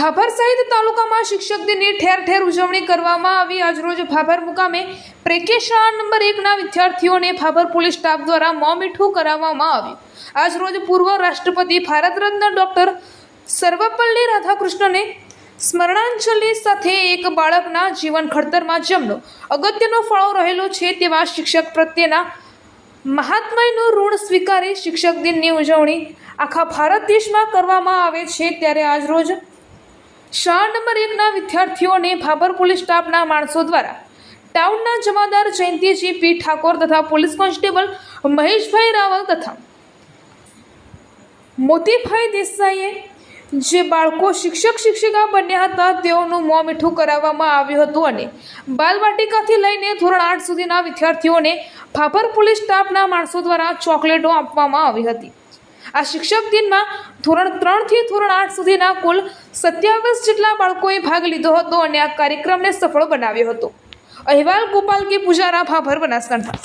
ભાભર સહિત તાલુકામાં શિક્ષક દિનની ઠેર ઠેર ઉજવણી કરવામાં આવી. આજરોજ ભાભર મુકામે પ્રેકે શાળા નંબર એકના વિદ્યાર્થીઓને ભાભર પોલીસ સ્ટાફ દ્વારા મોં મીઠું કરાવવામાં આવ્યું. આજરોજ પૂર્વ રાષ્ટ્રપતિ ભારત રત્ન ડોક્ટર સર્વપલ્લી રાધાકૃષ્ણને સ્મરણાંજલિ સાથે એક બાળકના જીવન ઘડતરમાં જમનો અગત્યનો ફળો રહેલો છે તેવા શિક્ષક પ્રત્યેના મહાત્મયનું ઋણ સ્વીકારી શિક્ષક દિનની ઉજવણી આખા ભારત દેશમાં કરવામાં આવે છે. ત્યારે આજરોજ શાળા નંબર એકના વિદ્યાર્થીઓને ભાભર પોલીસ સ્ટાફના માણસો દ્વારા ટાઉનના જમાદાર જયંતિજી પી ઠાકોર તથા પોલીસ કોન્સ્ટેબલ મહેશભાઈ રાવલ તથા મોતીભાઈ દેસાઈએ જે બાળકો શિક્ષક શિક્ષિકા બન્યા હતા તેઓનું મોં મીઠું કરાવવામાં આવ્યું હતું અને બાલવાટિકાથી લઈને ધોરણ આઠ સુધીના વિદ્યાર્થીઓને ભાભર પોલીસ સ્ટાફના માણસો દ્વારા ચોકલેટો આપવામાં આવી હતી. આ શિક્ષક દિનમાં ધોરણ ત્રણથી ધોરણ આઠ સુધીના કુલ સત્યાવીસ જેટલા બાળકોએ ભાગ લીધો હતો અને આ કાર્યક્રમને સફળ બનાવ્યો હતો. અહેવાલ ગોપાલ કે પૂજારા ભાભર બનાસકાંઠા.